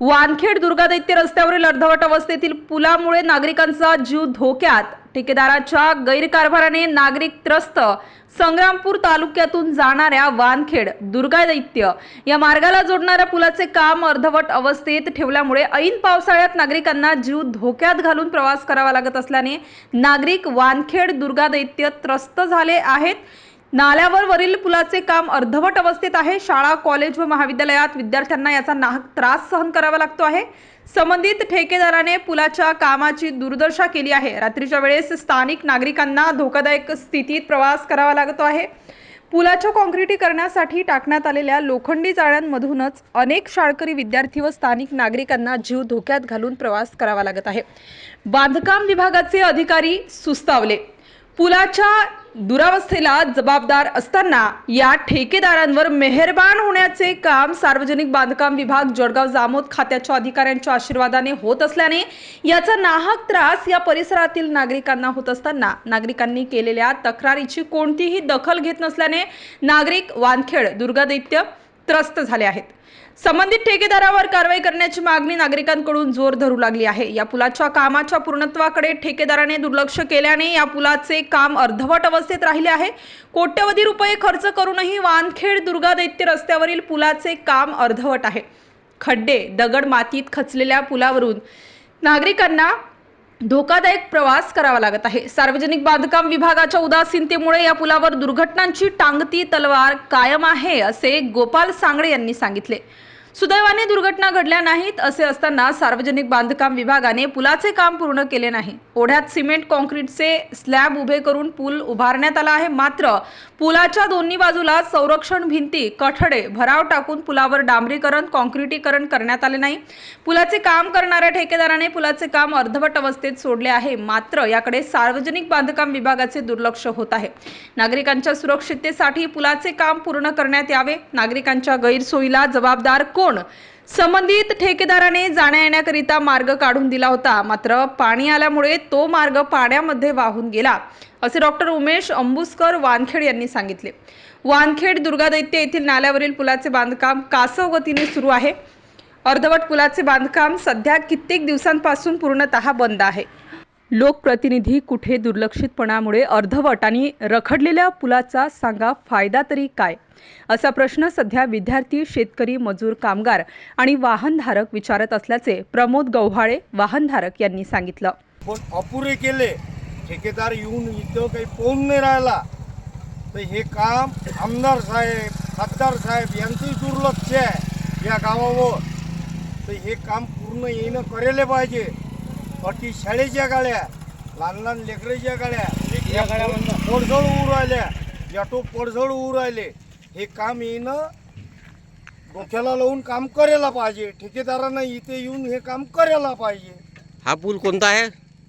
वानखेड दुर्गादैत्य रस्त्यावरील अर्धवट अवस्थेतील पुलामुळे नागरिकांचा जीव धोक्यात. ठेकेदाराच्या गैरकारभाराने नागरिक त्रस्त. संग्रामपूर तालुक्यातून जाणाऱ्या वानखेड दुर्गादैत्य या मार्गाला जोडणाऱ्या पुलाचे काम अर्धवट अवस्थेत ठेवल्यामुळे ऐन पावसाळ्यात नागरिकांना जीव धोक्यात घालून प्रवास करावा लागत असल्याने नागरिक वानखेड दुर्गादैत्य त्रस्त झाले आहेत. नाल्यावर वरील पुलाचे काम अर्धवट अवस्थेत आहे. शाळा कॉलेज व महाविद्यालयात विद्यार्थ्यांना याचा नाहक त्रास सहन करावा लागतो आहे. संबंधित ठेकेदाराने पुलाच्या कामाची दुर्दशा केली आहे. रात्रीच्या वेळेस स्थानिक नागरिकांना धोकादायक स्थितीत प्रवास करावा लागतो आहे. पुलाच्या काँक्रिटीकरणासाठी टाकण्यात आलेल्या लोखंडी जाळ्यांमधूनच अनेक शाळकरी विद्यार्थी व स्थानिक नागरिकांना जीव धोक्यात घालून प्रवास करावा लागत आहे. बांधकाम विभागाचे अधिकारी सुस्तावले. पुलाच्या दुरावस्थेला जबाबदार असताना या ठेकेदारांवर मेहरबान होण्याचे काम सार्वजनिक बांधकाम विभाग जळगाव जामोद खात्याच्या अधिकाऱ्यांच्या आशीर्वादाने होत असल्याने याचा नाहक त्रास या परिसरातील नागरिकांना होत असताना नागरिकांनी केलेल्या तक्रारीची कोणतीही दखल घेत नसल्याने नागरिक वानखेड दुर्गादैत्य त्रस्त झाले आहेत. संबंधित ठेकेदारावर कारवाई करण्याची मागणी नागरिकांकडून जोर धरू लागली आहे. या पुलाच्या कामाच्या पूर्णत्वाकडे ठेकेदाराने दुर्लक्ष केल्याने या पुलाचे काम अर्धवट अवस्थेत राहिले आहे. कोट्यवधी रुपये खर्च करूनही वानखेड दुर्गा दैत्य रस्त्यावरील पुलाचे काम अर्धवट आहे. खड्डे दगड मातीत खचलेल्या पुलावरून नागरिकांना धोकादायक प्रवास करावा लागत आहे. सार्वजनिक बांधकाम विभागाच्या उदासीनतेमुळे या पुलावर दुर्घटनांची टांगती तलवार कायम आहे असे गोपाल सांगडे यांनी सांगितले. सुदैवाने दुर्घटना घडल्या नाहीत असे असताना सार्वजनिक बांधकाम विभागाने पुलाचे काम पूर्ण केले नाही. ओढ्यात सिमेंट कॉन्क्रीटचे स्लॅब उभे करून पूल उभारण्यात आला आहे. मात्र पुलाच्या दोन्ही बाजूला संरक्षण भिंती कठडे भराव टाकून पुलावर डांबरीकरण कॉन्क्रिटीकरण करण्यात आले नाही. पुलाचे काम करणाऱ्या ठेकेदाराने पुलाचे काम अर्धवट अवस्थेत सोडले आहे. मात्र याकडे सार्वजनिक बांधकाम विभागाचे दुर्लक्ष होत आहे. नागरिकांच्या सुरक्षिततेसाठी पुलाचे काम पूर्ण करण्यात यावे. नागरिकांच्या गैरसोयीला जबाबदार कोण? संबंधित ठेकेदाराने जाण्या येण्याकरिता मार्ग काढून दिला होता. मात्र पाणी आल्यामुळे तो मार्ग पाण्यामध्ये वाहून गेला असे डॉक्टर उमेश अंबुसकर वानखेड यांनी सांगितले. वानखेड दुर्गादैत्य येथील नाल्यावरील पुलाचे बांधकाम कासव गतीने सुरू आहे. अर्धवट पुलाचे बांधकाम सध्या कित्येक दिवसांपासून पूर्णतः बंद आहे. लोकप्रतिनिधी कुठे दुर्लक्षितपणामुळे अर्धवट आणि रखडलेल्या पुलाचा सांगा फायदा तरी काय? असा प्रश्न सध्या विद्यार्थी शेतकरी मजूर कामगार आणि वाहनधारक विचारत असल्याचे प्रमोद गव्हाळे वाहनधारक यांनी सांगितलं. पण अपुरे केले ठेकेदार येऊन इथं काही पाहून नाही राहिला तर हे काम आमदार साहेब खासदार साहेब यांचंही दुर्लक्ष आहे या गावावर. तर हे काम पूर्ण येणं करायला पाहिजे. अटी शाळेच्या गाड्या लहान लहान लेकराच्या गाड्या पडझड उऊ राहिल्या. ऑटो पडझड उऊ राहिले. हे काम येणं डोक्याला लावून काम करायला पाहिजे. ठेकेदारांना इथे येऊन हे काम करायला पाहिजे. हा पूल कोणता आहे?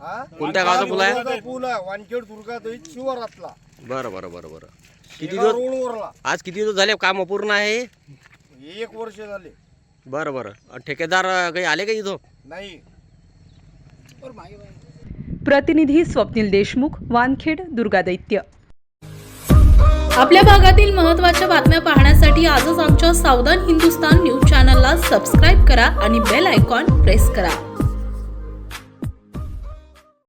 हा? कोणत्या गावाचा पूल आहे? दुर्गाचा पूल आहे. वानखेड दुर्गादहीत शिवारातला. बरं बरं बरं बरं. किती एका दिवस रोडवरला. आज किती दिवस झाले काम अपूर्ण आहे? एक वर्ष झाले. बरं बरं. अन ठेकेदार काही आले का इथं? नाही. प्रतिनिधी स्वप्नील देशमुख वानखेड दुर्गादैत्य आपल्या भागातील महत्त्वाच्या बातम्या पाहण्यासाठी आजच आमच्या सावधान हिंदुस्तान न्यूज चॅनलला सबस्क्राईब करा आणि बेल आयकॉन प्रेस करा.